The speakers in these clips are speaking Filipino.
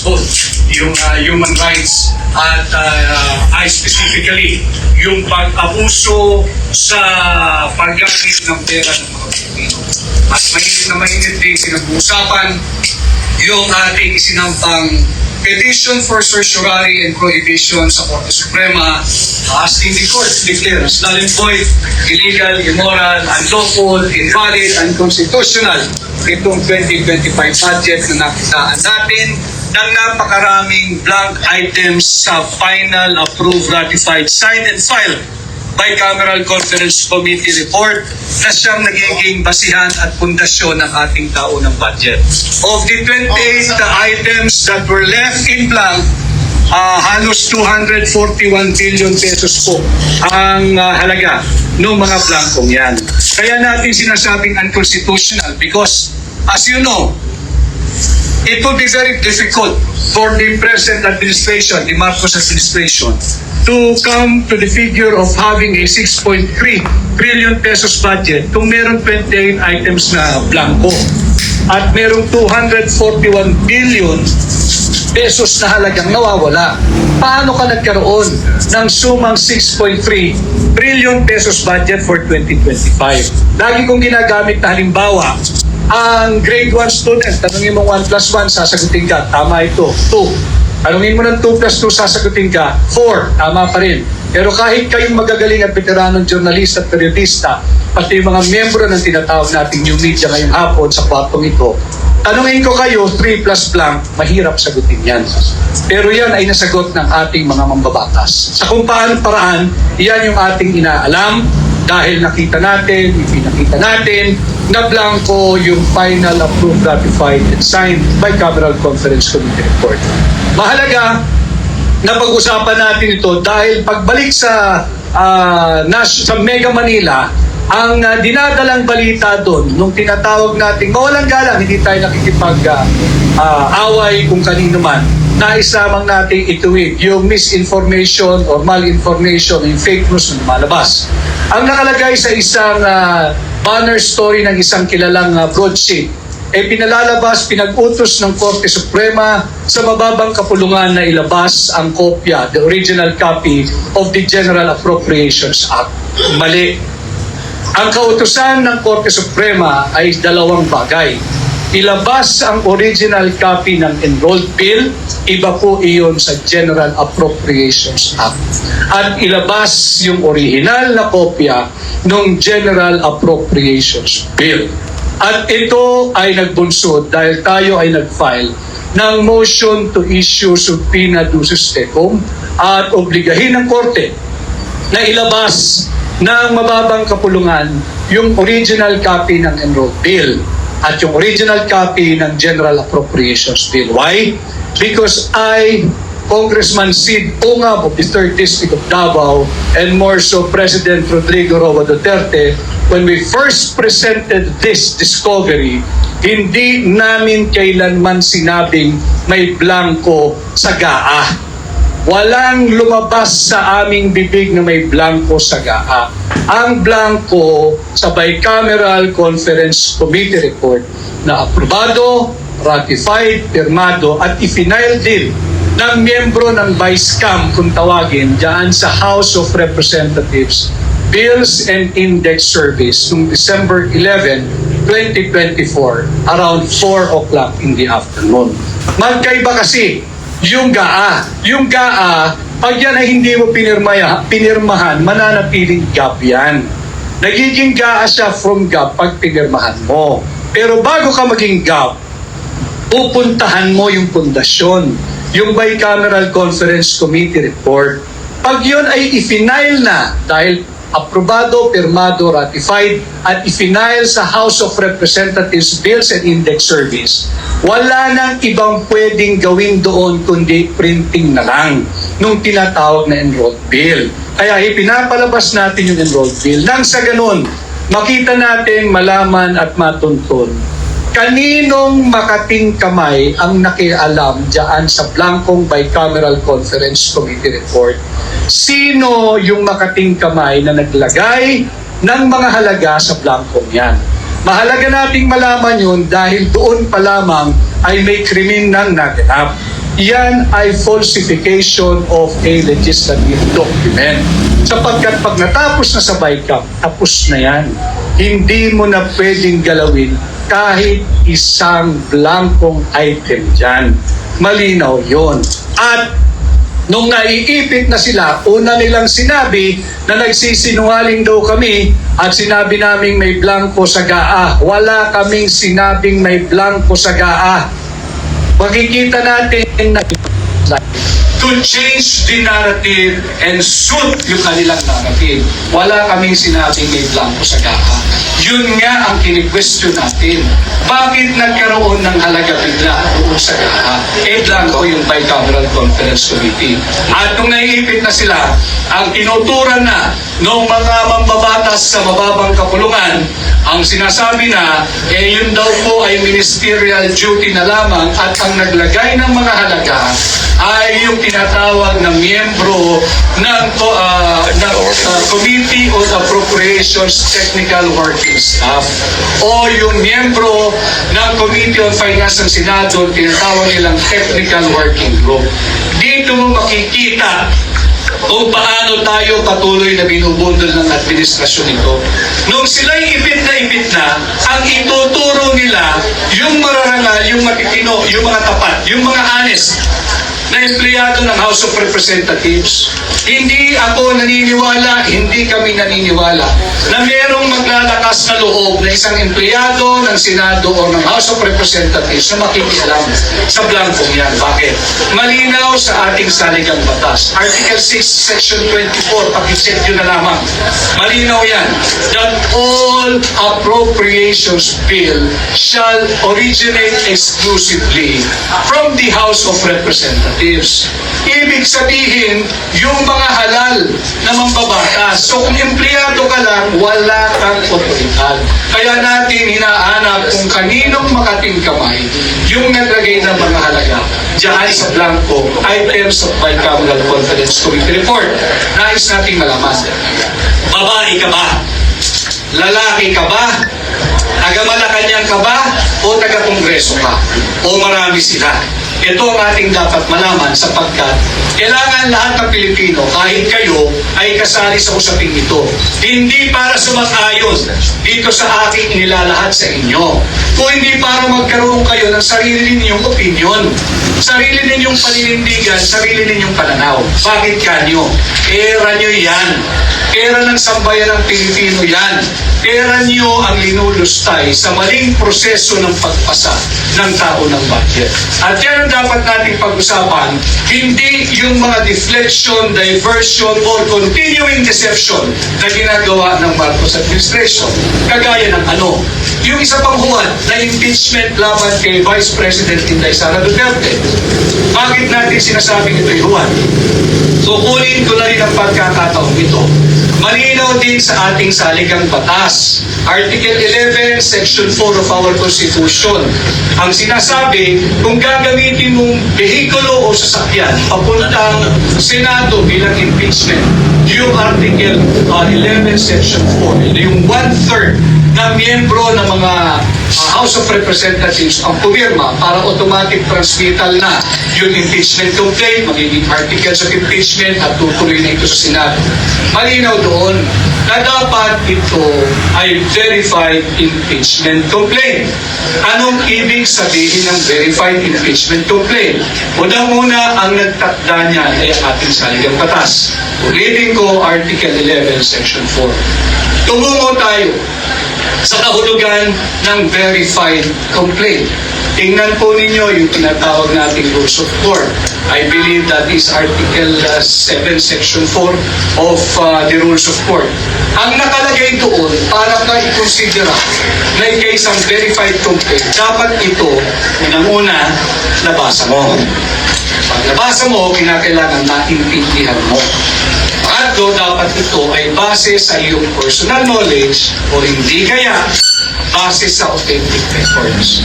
both yung uh, human rights at uh, I specifically yung pag-abuso sa paggamit ng pera ng mga Pilipino. At mainit na mainit din pinag-uusapan yung ating isinampang petition for certiorari and prohibition sa Korte Suprema asking the court to declare as null and void, illegal, immoral, unlawful, invalid, unconstitutional itong 2025 budget na nakitaan natin ng napakaraming blank items sa final approved, ratified, signed and filed bicameral conference committee report na siyang nagiging basihan at pundasyon ng ating taunang budget. Of the 28 items that were left in blank, ah, halos 241 billion pesos po ang ah, halaga ng mga blankong yan. Kaya natin sinasabing unconstitutional because as you know, it will be very difficult for the present administration, the Marcos administration, to come to the figure of having a 6.3 trillion pesos budget kung meron 28 items na blanco at merong 241 billion pesos na halagang nawawala. Paano ka nagkaroon ng sumang 6.3 trillion pesos budget for 2025? Lagi kong ginagamit na halimbawa, ang grade 1 student, tanungin mo 1 plus 1, sasagutin ka, tama ito, 2. Tanungin mo ng 2 plus 2, sasagutin ka, 4, tama pa rin. Pero kahit kayong magagaling at veteranong journalista at periodista, pati mga membro ng tinatawag nating new media ngayong hapon sa kwartong ito, tanungin ko kayo, 3 plus blank, mahirap sagutin yan. Pero yan ay nasagot ng ating mga mambabatas. Sa kung paano paraan, yan yung ating inaalam dahil nakita natin, ipinakita natin na blanco yung final approved, ratified, and signed by Cameral Conference Committee report. Mahalaga na pag-usapan natin ito dahil pagbalik sa ah, nas- sa Mega Manila, ang ah, dinadalang balita doon, nung tinatawag natin, mawalang galang, hindi tayo nakikipag ah, away kung kanino man, nais lamang natin ituwid yung misinformation or malinformation, yung fake news na lumalabas. Ang nakalagay sa isang ah, banner story ng isang kilalang ah, broadsheet eh pinalalabas, pinag-utos ng Korte Suprema sa mababang kapulungan na ilabas ang kopya, the original copy of the General Appropriations Act. Mali. Ang kautusan ng Korte Suprema ay dalawang bagay. Ilabas ang original copy ng enrolled bill, iba po iyon sa General Appropriations Act. At ilabas yung original na kopya ng General Appropriations Bill. At ito ay nagbunsod dahil tayo ay nag-file ng motion to issue subpoena ducis tecum at obligahin ng korte na ilabas ng mababang kapulungan yung original copy ng enrolled bill at yung original copy ng General Appropriations Bill. Why? Because I, Congressman Sid Ungab of the 3rd District of Davao, and more so President Rodrigo Roa Duterte, when we first presented this discovery, hindi namin kailanman sinabing may blanco sa GAA. Walang lumabas sa aming bibig na may blanco sa GAA. Ang blanco sa Bicameral Conference Committee report na aprobado, ratified, pirmado at ifinail din ng miyembro ng Vice-Cam kung tawagin dyan sa House of Representatives Bills and Index Service noong December 11, 2024 around 4 o'clock in the afternoon. Magkaiba kasi yung GAA. Yung GAA, pag yan ay hindi mo pinirmaya, pinirmahan, mananatiling gap yan. Nagiging GAA siya from gap pag pinirmahan mo. Pero bago ka maging gap, pupuntahan mo yung pundasyon, yung Bicameral Conference Committee report. Pag yun ay ifinail na dahil aprobado, pirmado, ratified, at ifinail sa House of Representatives Bills and Index Service, wala nang ibang pwedeng gawin doon kundi printing na lang nung tinatawag na enrolled bill. Kaya ipinapalabas natin yung enrolled bill. Nang sa ganun, makita natin, malaman at matuntun kaninong makating kamay ang nakialam dyan sa Blancong Bicameral Conference Committee report? Sino yung makating kamay na naglagay ng mga halaga sa blankong yan? Mahalaga nating malaman yun dahil doon pa lamang ay may kriminal na ganap. Yan ay falsification of a legislative document. Sapagkat pag natapos na sa BICAM, tapos na yan. Hindi mo na pwedeng galawin kahit isang blankong item dyan. Malinaw yon. At Nung naiipit na sila, una nilang sinabi na nagsisinungaling daw kami at sinabi naming may blanco sa GAA. Wala kaming sinabing may blanco sa GAA. Makikita natin na to change the narrative and suit yung kanilang narrative. Wala kaming sinabing may blanco sa GAA. Yun nga ang kini-question natin. Bakit nagkaroon ng halaga bigla doon sa GAA? Eh, blanco yung Bicameral Conference Committee. At nung naiipit na sila, ang tinuturan na ng mga mambabatas sa mababang kapulungan, ang sinasabi na, eh yun daw po ay ministerial duty na lamang at ang naglagay ng mga halaga ay yung tinatawag na miyembro ng uh, ng, uh, Committee on Appropriations Technical Working Staff o yung miyembro ng Committee on Finance ng Senado tinatawag nilang Technical Working Group. Dito mo makikita kung paano tayo patuloy na binubundol ng administrasyon ito. Nung sila'y ipit na ipit na, ang ituturo nila yung mararangal, yung matitino, yung mga tapat, yung mga honest, na empleyado ng House of Representatives. Hindi ako naniniwala, hindi kami naniniwala na merong maglalakas na loob na isang empleyado ng Senado o ng House of Representatives na makikialam sa blankong yan. Bakit? Malinaw sa ating saligang batas. Article 6, Section 24, pakiset yun na lamang. Malinaw yan. That all appropriations bill shall originate exclusively from the House of Representatives. Ibig sabihin, yung mga halal na mambabatas. So kung empleyado ka lang, wala kang otoridad. Kaya natin hinahanap kung kaninong makating kamay yung naglagay ng mga halaga dyan sa blanco items of bicameral conference committee report. Nais nating malaman. Babae ka ba? Lalaki ka ba? Taga Malacanang ka ba? O taga Kongreso ka? O marami sila? Ito ang ating dapat malaman sapagkat kailangan lahat ng Pilipino, kahit kayo, ay kasali sa usaping ito. Hindi para sumat-ayon dito sa aking inilalahad sa inyo. Kung hindi para magkaroon kayo ng sarili ninyong opinion, sarili ninyong paninindigan, sarili ninyong pananaw. Bakit kanyo? Era nyo yan. Era ng sambayan ng Pilipino yan. Pera niyo ang linulustay sa maling proseso ng pagpasa ng tao ng budget. At yan ang dapat nating pag-usapan, hindi yung mga deflection, diversion, or continuing deception na ginagawa ng Marcos administration. Kagaya ng ano? Yung isa pang huwad na impeachment laban kay Vice President Inday Sara Duterte. Bakit natin sinasabing ito'y huwad? Kukunin ko na rin ang pagkakataong ito. Malinaw din sa ating saligang batas. Article 11, Section 4 of our Constitution. Ang sinasabi, kung gagamitin mong behikulo o sasakyan papuntang Senado bilang impeachment, yung Article uh, 11, Section 4, yung one-third na miyembro ng mga uh, House of Representatives ang pumirma para automatic transmittal na yung impeachment complaint, magiging articles of impeachment at tutuloy na ito sa Senado. Malinaw doon na dapat ito ay verified impeachment complaint. Anong ibig sabihin ng verified impeachment complaint? Unang-una, ang nagtakda niyan ay ang ating saligang batas. Ulitin ko, Article 11, Section 4. Tumungo tayo sa kahulugan ng verified complaint. Tingnan po ninyo yung tinatawag nating rules of court. I believe that is Article uh, 7, Section 4 of uh, the rules of court. Ang nakalagay doon, para ka i-considera na ikaw isang verified complaint, dapat ito, unang-una, nabasa mo. Pag nabasa mo, kinakailangan naintindihan mo. Pangatlo, dapat ito ay base sa iyong personal knowledge o hindi kaya base sa authentic records.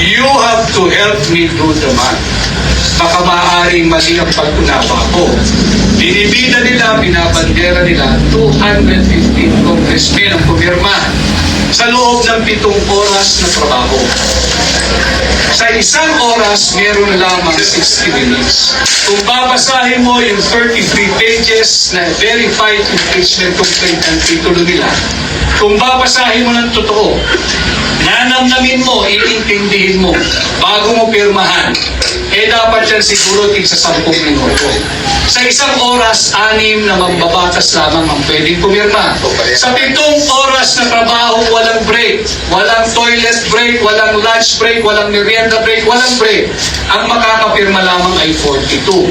You have to help me do the math. Baka maaaring mali ang pagkunawa ko. Binibida nila, binabandera nila, 215 congressmen ang pumirma sa loob ng pitong oras na trabaho. Sa isang oras, meron lamang 60 minutes. Kung babasahin mo yung 33 pages na verified impeachment complaint ng titulo nila, kung babasahin mo ng totoo, nanamnamin mo, iintindihin mo, bago mo pirmahan, eh dapat yan siguro tig sa 10 minuto. Sa isang oras, anim na magbabatas lamang ang pwedeng pumirma. Sa pitong oras na trabaho, walang break. Walang toilet break, walang lunch break, walang merienda break, walang break. Ang makakapirma lamang ay 42.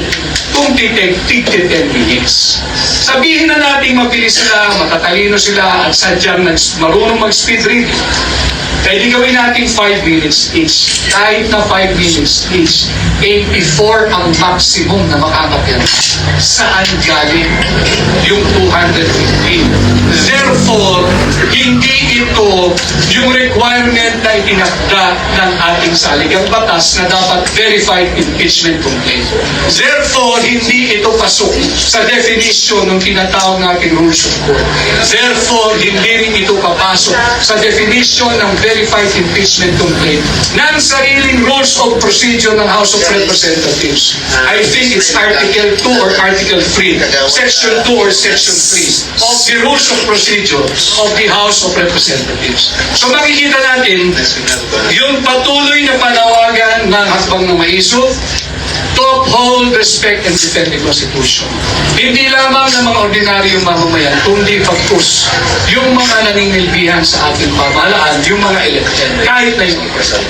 Kung titig, tig 10 minutes. Sabihin na natin mabilis sila, matatalino sila, at sadyang marunong mag-speed reading. Pwede gawin natin 5 minutes each. Kahit na 5 minutes each, 84 ang maximum na makakapirma. Saan galing yung 215? Therefore, hindi ito yung requirement na itinakda ng ating saligang batas na dapat verified impeachment complaint. Therefore, hindi ito pasok sa definition ng tinatawag nating rules of court. Therefore, hindi rin ito papasok sa definition ng verified impeachment complaint ng sariling rules of procedure ng House of Representatives. I think it's Article 2 or Article 3, Section 2 or Section 3 of the rules of procedure of the House of Representatives. So makikita natin yung patuloy na panawagan ng hakbang ng maisog to uphold, respect, and defend the Constitution. Hindi lamang ng mga ordinaryong mamamayan, kundi pagkus yung mga naninilbihan sa ating pamahalaan, yung mga elected, kahit na yung ipresal.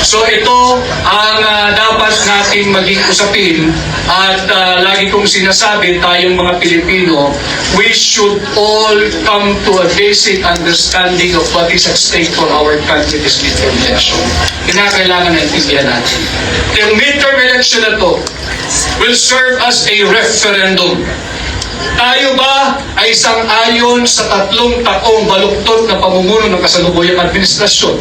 So ito ang ah, dapat natin maging usapin at ah, lagi kong sinasabi tayong mga Pilipino, we should all come to a basic understanding of what is at stake for our country this midterm election. Kinakailangan na intindihan natin. The midterm election na to will serve as a referendum tayo ba ay isang ayon sa tatlong taong baluktot na pamumuno ng kasalukuyang administrasyon?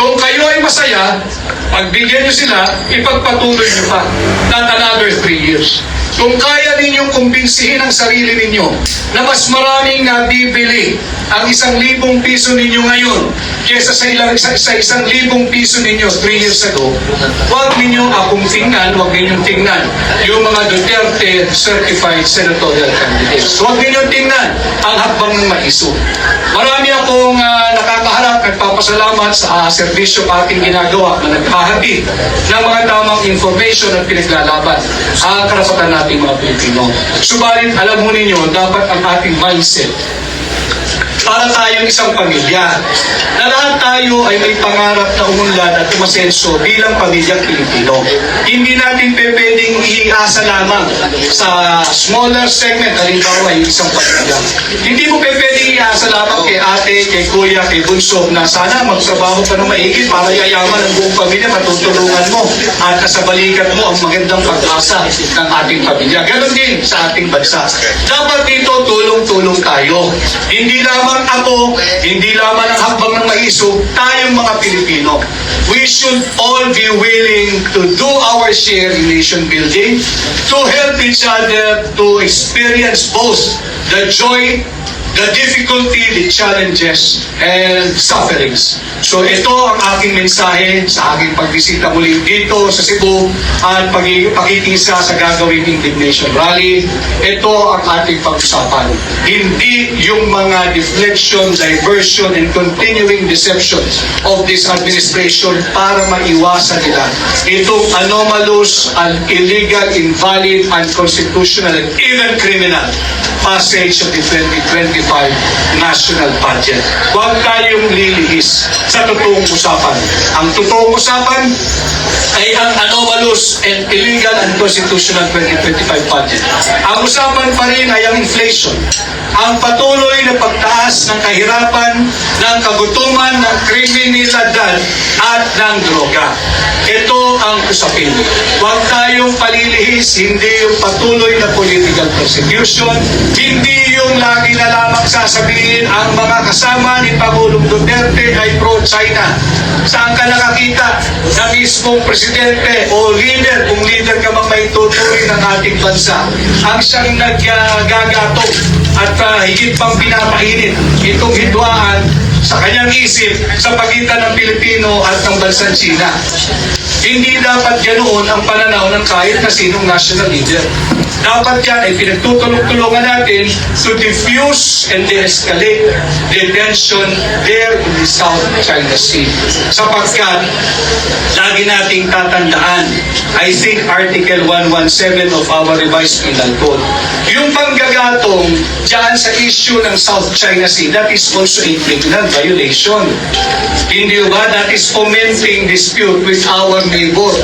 Kung kayo ay masaya, pagbigyan nyo sila, ipagpatuloy nyo pa. Not another three years. Kung kaya ninyong kumbinsihin ang sarili ninyo na mas maraming nabibili ang isang libong piso ninyo ngayon kesa sa, ilang, sa, sa isang libong piso ninyo three years ago, huwag ninyo akong tingnan, huwag ninyong tingnan yung mga Duterte certified senatorial candidates. Huwag ninyong tingnan ang hakbang ng maiso. Marami akong ah, nakakaharap, nagpapasalamat sa ah, serbisyo ating ginagawa na naghahatid ng mga tamang information at pinaglalaban ang karapatan nating mga Pilipino. Subalit, alam mo ninyo, dapat ang ating mindset para tayong isang pamilya. Na lahat tayo ay may pangarap na umunlad at umasenso bilang pamilyang Pilipino. Hindi natin pwedeng iasa lamang sa smaller segment, halimbawa yung isang pamilya. Hindi mo pwedeng iasa lamang kay ate, kay kuya, kay bunso na sana magtrabaho ka ng maigit para yayaman ang buong pamilya, matutulungan mo at sa balikat mo ang magandang pag-asa ng ating pamilya. Ganon din sa ating bansa. Dapat dito tulong-tulong tayo. Hindi lamang ako, hindi lamang ang hakbang ng maiso, tayong mga Pilipino. We should all be willing to do our share in nation building, to help each other to experience both the joy the difficulty, the challenges, and sufferings. So ito ang aking mensahe sa aking pagbisita muli dito sa Cebu at pag- pakikisa sa gagawing indignation rally. Ito ang ating pag-usapan. Hindi yung mga deflection, diversion, and continuing deception of this administration para maiwasan nila itong anomalous and illegal, invalid, unconstitutional, and even criminal passage of the 2025 national budget. Huwag tayong lilihis sa totoong usapan. Ang totoong usapan ay ang anomalous and illegal and constitutional 2025 budget. Ang usapan pa rin ay ang inflation. Ang patuloy na pagtaas ng kahirapan, ng kagutuman, ng kriminalidad at ng droga. Ito ang usapin. Huwag tayong palilihis, hindi yung patuloy na political persecution, hindi yung lagi na lamang sasabihin ang mga kasama ni Pangulong Duterte ay pro-China. Saan ka nakakita na mismong presidente o leader, kung leader ka mang may tutuloy ng ating bansa, ang siyang naggagato at ah, higit pang pinapainit itong hidwaan sa kanyang isip sa pagitan ng Pilipino at ng bansang China. Hindi dapat ganoon ang pananaw ng kahit na sinong national leader. Dapat yan ay pinagtutulong-tulungan natin to diffuse and de-escalate the tension there in the South China Sea. Sapagkat, lagi nating tatandaan, I think Article 117 of our revised penal code, yung panggagatong dyan sa issue ng South China Sea, that is also a criminal violation. Hindi ba? That is fomenting dispute with our neighbor,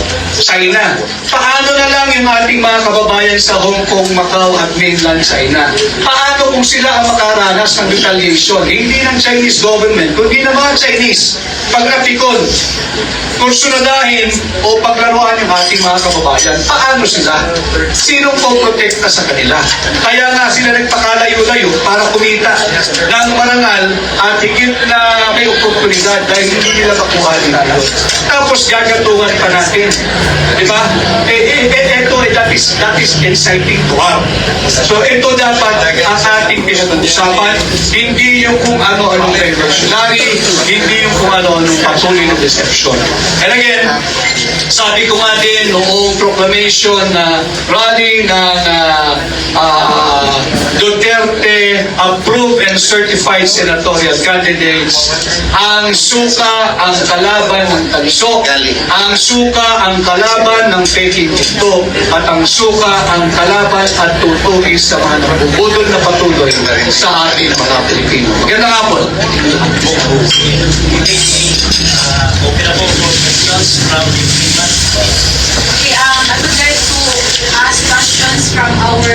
China. Paano na lang yung ating mga kababayan sa Hong Kong, Macau at mainland China? Paano kung sila ang makaranas ng retaliation? Hindi ng Chinese government, kundi ng mga Chinese. Pag napikon, kursunadahin o paglaruan yung ating mga kababayan, paano sila? Sinong poprotekta sa kanila? Kaya nga sila nagpakalayo-layo para kumita ng marangal at higit na may oportunidad dahil hindi nila makuha nila. Tapos gagatungan pa natin. Di ba? Eh, eh, eh, ito, eh, that is, that is inciting to. So ito dapat ang ating pinag-uusapan, hindi yung kung ano-anong revolutionary, hindi yung kung ano-anong patuloy na deception. And again, sabi ko nga din noong proclamation na rally ng uh, uh, Duterte approved and certified senatorial candidates, ang suka ang kalaban ng talisok, ang suka ang kalaban ng peking ito, at ang suka ang kalaban at tutugi sa mga nabubudol na patuloy sa ating mga Pilipino. Magandang hapon. Open up for questions from everyone. Okay, um, I would like to ask questions from our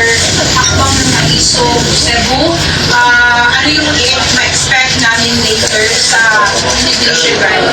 akbang ng Maiso Cebu. Ah, ano yung ma-expect namin later sa immigration rally?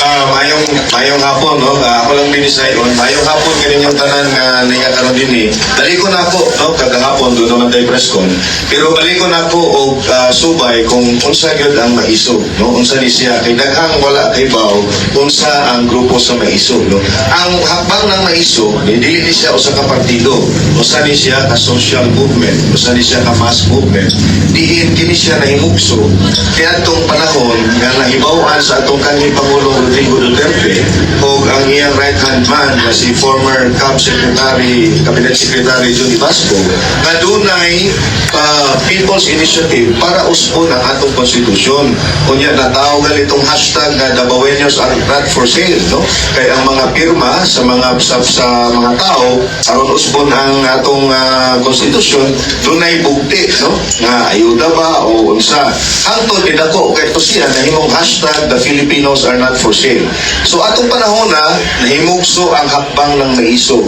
Ah, mayong mayong hapon no? Ah, ako lang din sa iyon mayong hapon kaninyong tanan nga niya karon din eh. Dali ko na ako no? Kada hapon do naman tay press con. Pero balik ko na ako og ah, subay kung unsa gyud ang maiso no? Unsa ni siya. Kay daghang wala kay baw unsa ang grupo sa maiso no? Ang hakbang ng maiso ni dili ni siya usa ka partido. Usa ni siya ka social movement. Usa ni siya ka mass movement. Diin kini siya nahimugso kaya atong panahon nga nahibawan sa atong kanhi Pangulong Rodrigo Duterte o ang iyang right hand man na si former CAB Secretary, Cabinet Secretary Johnny Vasco nga dunay uh, People's Initiative para usbon ang atong konstitusyon. Kunya natawag itong hashtag na Dabawenyos are not for sale, no? Kaya ang mga pirma sa mga sa, sa mga tao aron usbon ang atong uh, konstitusyon dunay bugti, no? Nga ayuda ba o unsa. Hangtod ni dako kay siya nahimong hashtag the Filipinos are not for sale. So atong panahon na nahimugso ang hakbang ng maiso.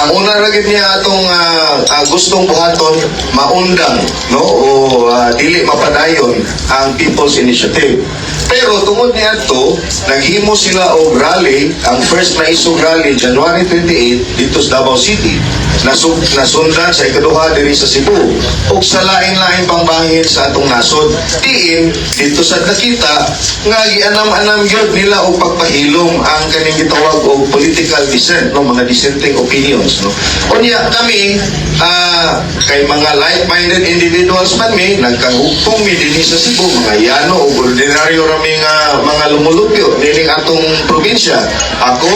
Ang una ra gid niya atong ah, ah, gustong buhaton maundang no o ah, dili mapadayon ang People's Initiative. Pero tungod niya to, naghimo sila og rally, ang first na isog rally January 28 dito sa Davao City. Nasug, nasundan sa ikaduha diri sa Cebu ug sa lain-lain pang bahin sa atong nasod. Diin dito sa nakita nga gianam-anam gyud nila og pagpahilom ang kaning gitawag og political dissent no mga dissenting opinions no. Unya kami ah, kay mga like-minded individuals man mi nagkahugtong mi dinhi sa Cebu mga yano ug ordinaryo rami nga mga lumulupyo dining atong probinsya. Ako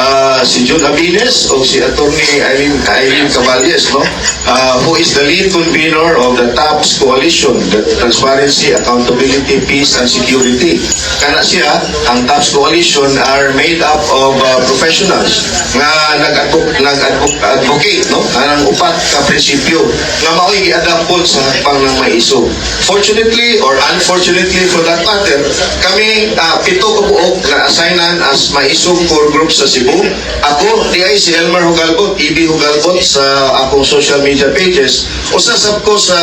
ah, si Jun Abines o si Attorney Eileen, Eileen Caballes no Ah, who is the lead convener of the TAPS Coalition, the Transparency, Accountability, Peace and Security. Kana siya, ang TAPS Coalition are made up of uh, professionals nga nag-advocate, no? Anang upat ka prinsipyo nga mao'y giadampol sa hakbang ng maiso. Fortunately or unfortunately for that matter, kami uh, pito ka buok na assignan as maiso core group sa Cebu. Ako, di ay si Elmer Hugalbot, EB Hugalbot sa akong social media pages. Usasap ko sa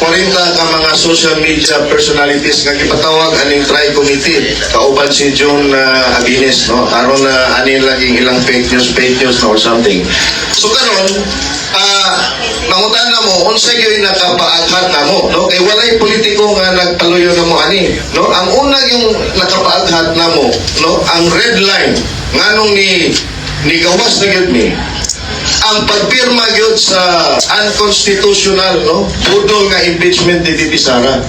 40 ka mga social media personalities nga gipatawag aning tri-committee. Kauban si John uh, Abines, no? Aron na anin laging ilang fake news, fake news no, or something. So karon, ah, mangutan na mo, unsa gyud nakapaaghat na mo, no? Kay walay politiko nga nagpaluyo na mo ani, no? Ang una yung nakapaaghat na mo, no? Ang red line nganong ni ni gawas na gyud ang pagpirma gyud sa unconstitutional no budol nga impeachment ni Titi Sara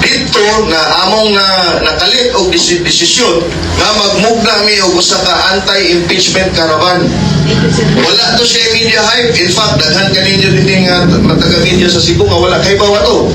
dito na among na nakalit og desi- desisyon nga magmugna mi og usa ka anti-impeachment caravan. Wala to siya media hype. In fact, daghan kaninyo din nga taga media sa Cebu nga wala kay bawa to.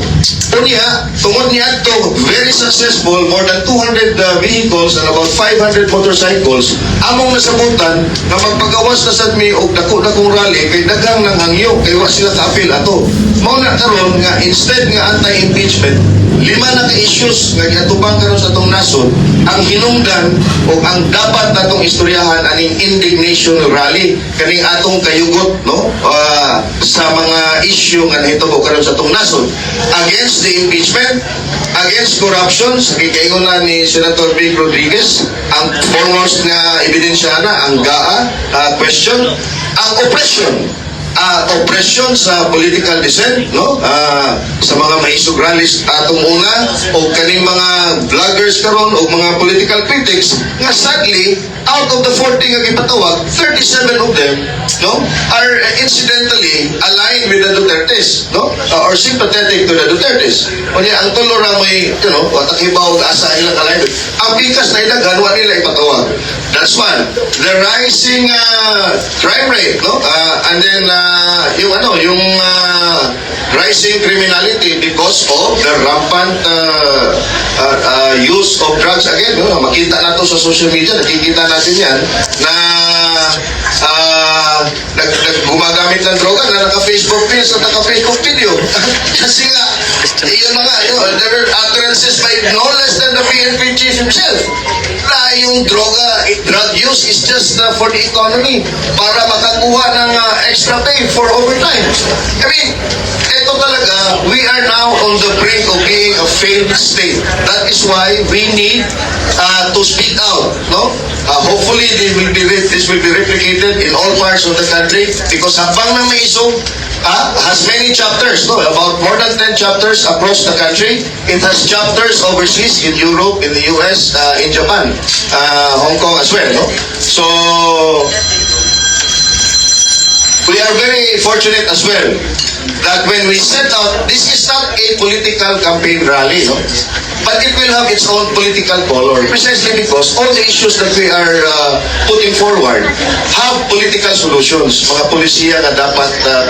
Unya, tungod niya to very successful, more than 200 uh, vehicles and about 500 motorcycles, among nasabutan na magpagawas na sad mi og dako na kong rally kay daghang nang hangyo kay wa sila ka-appeal ato. Mao na karon nga instead nga anti-impeachment, lima na ka issues nga giatubang karon sa atong nasod ang hinungdan o ang dapat natong istoryahan aning indignation rally kaning atong kayugot no? Ah, sa mga issue nga nahitabo karon sa atong nasod. Against the impeachment against corruption sa gikaingon na ni Senator Vic Rodriguez ang foremost nga ebidensya na ang GAA ah, question ang oppression ah oppression sa political dissent no? Ah, sa mga maisog rallies atong una o kaning mga vloggers karon o mga political critics nga sadly out of the 40 nga gipatawag 37 of them no are incidentally aligned with the Dutertes no? Ah, or sympathetic to the Dutertes. Kunya ang tulo ra may you know watakibaw asa ilang alignment. Ang pikas na idaghan wa nila ipatawag. That's one. The rising uh, crime rate no? Ah, and then uh, yung ano yung uh, rising criminality because of the rampant uh, uh, uh, use of drugs again no? makita nato sa social media nakikita natin yan na uh, nag, nag gumagamit ng droga na naka-Facebook page at naka-Facebook video kasi nga yun na nga yun, there are utterances by no less than the PNP chief himself na yung droga drug use is just uh, for the economy para makakuha ng uh, extra pay for overtime I mean ito talaga, we are now on the brink of being a failed state. That is why we need uh, to speak out, no? Uh, hopefully, they will be this will be replicated in all parts of the country because habang na may isog, uh, has many chapters, no? About more than 10 chapters across the country. It has chapters overseas in Europe, in the US, uh, in Japan, uh, Hong Kong as well, no? So, we are very fortunate as well that when we set out, this is not a political campaign rally, no? But it will have its own political color, precisely because all the issues that we are uh, putting forward have political solutions, mga polisiya na dapat uh,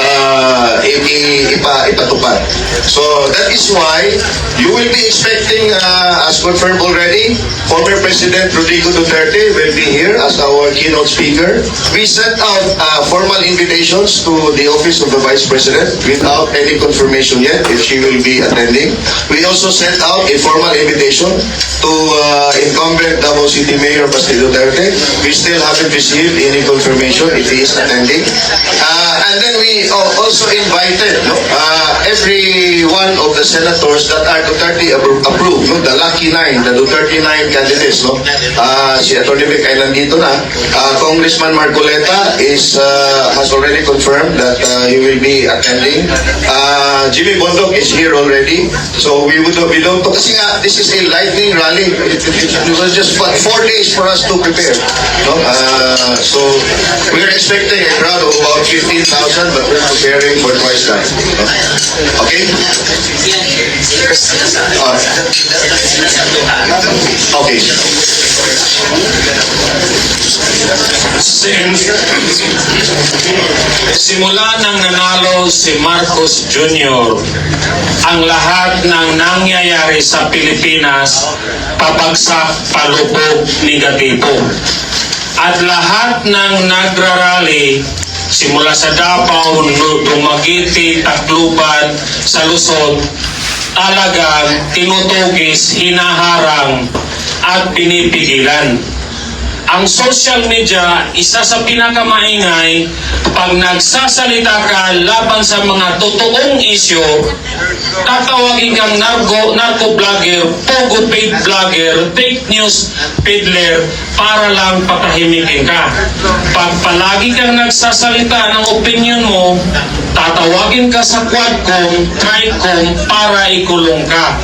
uh, ipa, ipatupad. So that is why you will be expecting, uh, as confirmed already, former President Rodrigo Duterte will be here as our keynote speaker. We sent out uh, formal invitations to the office of the Vice President without any confirmation yet if she will be attending. We also sent out a formal invitation to uh, incumbent Davao City Mayor Basti Duterte. We still haven't received any confirmation if he is attending. Uh, and then we al- also invited no, uh, every one of the senators that are Duterte appro- approved, no, the lucky nine, the Duterte nine candidates. No? Uh, si Atty. Vic ay nandito na. Uh, Congressman Marcoleta is uh, has already confirmed that uh, he will be attending. Uh, Jimmy Bondok is here already. So we would we don't kasi nga this is a lightning rally. It, it, it was just what, four days for us to prepare. No? Uh, so we're expecting a crowd of about 15,000 but we're preparing for twice that. Okay? Uh, okay. Sim- Simula nang nanalo si Marcos Jr., ang lahat ng nangyayari sa Pilipinas pabagsak, palubog, negatibo. At lahat ng nagrarally simula sa Davao, Dumaguete, Tacloban, sa Luzon, talagang tinutugis, hinaharang at pinipigilan. Ang social media, isa sa pinakamaingay, pag nagsasalita ka laban sa mga totoong isyo, tatawagin kang narco, narco vlogger, pogo paid vlogger, fake news peddler, para lang patahimikin ka. Pag palagi kang nagsasalita ng opinion mo, tatawagin ka sa Quadcom, Tricom, para ikulong ka.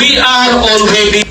We are already